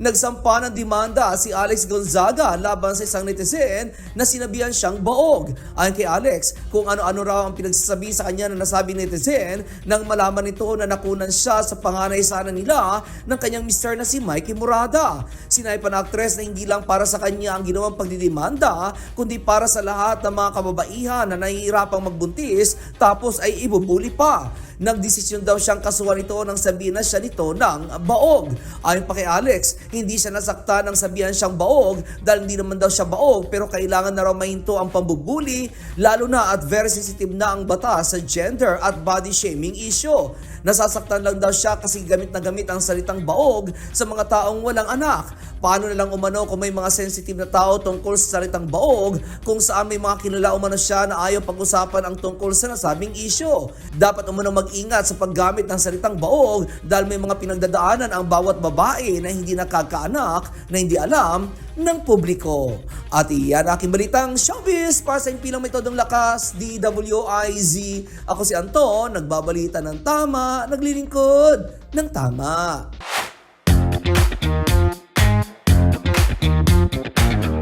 Nagsampa ng demanda si Alex Gonzaga laban sa isang netizen na sinabihan siyang baog. Ayon kay Alex, kung ano-ano raw ang pinagsasabi sa kanya na nasabing netizen nang malaman nito na nakunan siya sa panganay sana nila ng kanyang mister na si Mikey Murada. Sinay pa na aktres na hindi lang para sa kanya ang ginawang pagdidemanda, kundi para sa lahat ng mga kababaihan na nahihirapang magbuntis tapos ay ibubuli pa. Nagdesisyon daw siyang kasuhan ito nang sabihin na siya nito ng baog. Ayon pa kay Alex, hindi siya nasakta nang sabihan siyang baog dahil hindi naman daw siya baog pero kailangan na raw mahinto ang pambubuli lalo na at very sensitive na ang batas sa gender at body shaming issue. Nasasaktan lang daw siya kasi gamit na gamit ang salitang baog sa mga taong walang anak. Paano na lang umano kung may mga sensitive na tao tungkol sa salitang baog kung saan may mga kilala umano siya na ayaw pag-usapan ang tungkol sa nasabing issue. Dapat umano mag-ingat sa paggamit ng salitang baog dahil may mga pinagdadaanan ang bawat babae na hindi nakakaanak na hindi alam ng publiko. At iyan aking balitang showbiz para sa impilang metodong lakas, DWIZ. Ako si Anton, nagbabalita ng tama, naglilingkod ng tama.